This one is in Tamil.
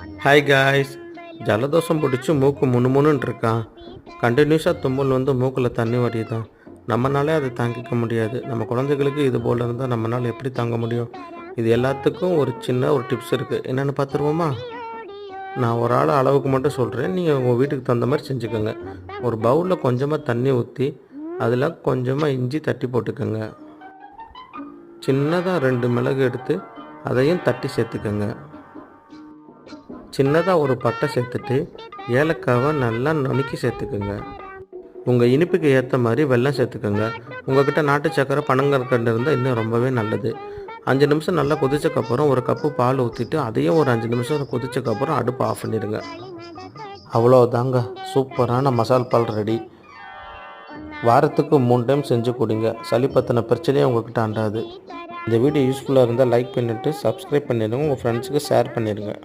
ஹாய் காய்ஸ் ஜலதோஷம் பிடிச்சி மூக்கு முணுமுணுன்னு இருக்கான் கண்டினியூஸாக தும்மல் வந்து மூக்கில் தண்ணி வடியுதான். நம்மனாலே அதை தாங்கிக்க முடியாது. நம்ம குழந்தைகளுக்கு இது போல் இருந்தால் நம்மளால் எப்படி தாங்க முடியும்? இது எல்லாத்துக்கும் ஒரு சின்ன ஒரு டிப்ஸ் இருக்குது என்னென்னு பார்த்துருவோமா? நான் ஒரு ஆள் அளவுக்கு மட்டும் சொல்கிறேன் நீங்கள் உங்கள் வீட்டுக்கு தகுந்த மாதிரி செஞ்சுக்கோங்க. ஒரு பவுலில் கொஞ்சமாக தண்ணி ஊற்றி அதில் கொஞ்சமாக இஞ்சி தட்டி போட்டுக்கோங்க. சின்னதாக ரெண்டு மிளகு எடுத்து அதையும் தட்டி சேர்த்துக்கோங்க. சின்னதாக ஒரு பட்டை சேர்த்துட்டு ஏலக்காவை நல்லா நுணுக்கி சேர்த்துக்குங்க. உங்கள் இனிப்புக்கு ஏற்ற மாதிரி வெள்ளம் சேர்த்துக்கோங்க. உங்கள்கிட்ட நாட்டு சக்கரை பனங்கற்கண்டு இருந்தால் இன்னும் ரொம்பவே நல்லது. அஞ்சு நிமிஷம் நல்லா கொதிச்சக்கப்புறம் ஒரு கப்பு பால் ஊற்றிட்டு அதையும் ஒரு அஞ்சு நிமிஷம் கொதிச்சக்கப்புறம் அடுப்பு ஆஃப் பண்ணிடுங்க. அவ்வளோதாங்க சூப்பரான மசால் பால் ரெடி. வாரத்துக்கு மூணு டைம் செஞ்சு கொடுங்க. சளி பற்றின பிரச்சனையே உங்கள்கிட்ட அண்டாது. இந்த வீடியோ யூஸ்ஃபுல்லாக இருந்தால் லைக் பண்ணிவிட்டு சப்ஸ்கிரைப் பண்ணிடுங்க. உங்கள் ஃப்ரெண்ட்ஸுக்கு ஷேர் பண்ணிடுங்க.